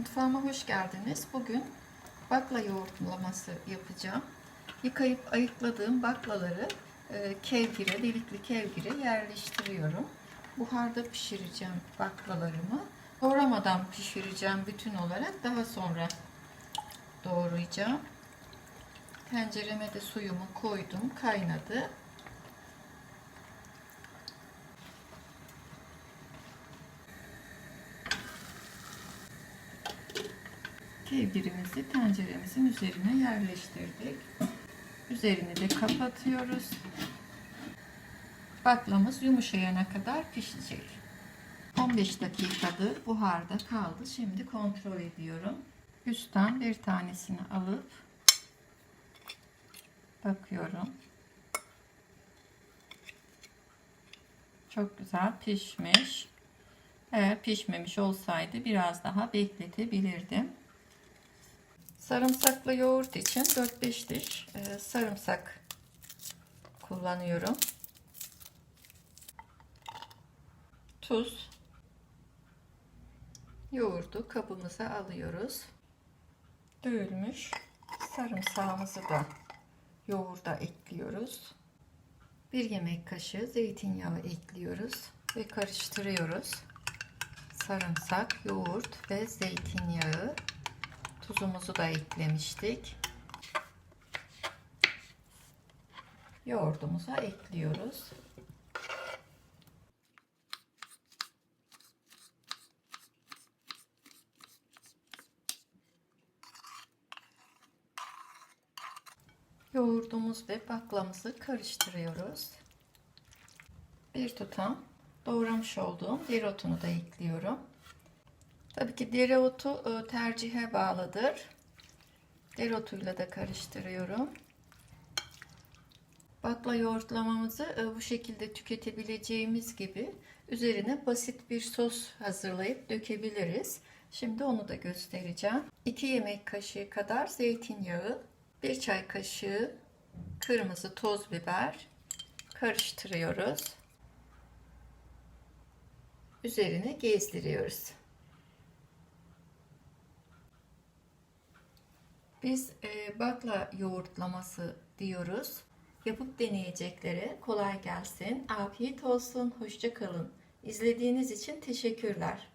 Mutfağıma hoş geldiniz. Bugün bakla yoğurtlaması yapacağım. Yıkayıp ayıkladığım baklaları e, kevgire, delikli kevgire yerleştiriyorum. Buharda pişireceğim baklalarımı. Doğramadan pişireceğim bütün olarak. Daha sonra doğrayacağım. Tencereme de suyumu koydum. Kaynadı. Kevgirimizi tenceremizin üzerine yerleştirdik. Üzerini de kapatıyoruz. Baklamız yumuşayana kadar pişecek. 15 dakikadır buharda kaldı. Şimdi kontrol ediyorum. Üstten bir tanesini alıp bakıyorum. Çok güzel pişmiş. Eğer pişmemiş olsaydı biraz daha bekletebilirdim. Sarımsaklı yoğurt için 4-5 diş e, sarımsak kullanıyorum. Tuz. Yoğurdu kabımıza alıyoruz. Dövülmüş sarımsağımızı da yoğurda ekliyoruz. Bir yemek kaşığı zeytinyağı ekliyoruz ve karıştırıyoruz. Sarımsak, yoğurt ve zeytinyağı Tuzumuzu da eklemiştik. Yoğurdumuza ekliyoruz. Yoğurdumuz ve baklamızı karıştırıyoruz. Bir tutam doğramış olduğum dereotunu da ekliyorum. Tabii ki dereotu e, tercihe bağlıdır. Dereotuyla da karıştırıyorum. Bakla yoğurtlamamızı e, bu şekilde tüketebileceğimiz gibi üzerine basit bir sos hazırlayıp dökebiliriz. Şimdi onu da göstereceğim. 2 yemek kaşığı kadar zeytinyağı, 1 çay kaşığı kırmızı toz biber karıştırıyoruz. Üzerine gezdiriyoruz. Biz e, bakla yoğurtlaması diyoruz. Yapıp deneyeceklere kolay gelsin. Afiyet olsun. Hoşça kalın. İzlediğiniz için teşekkürler.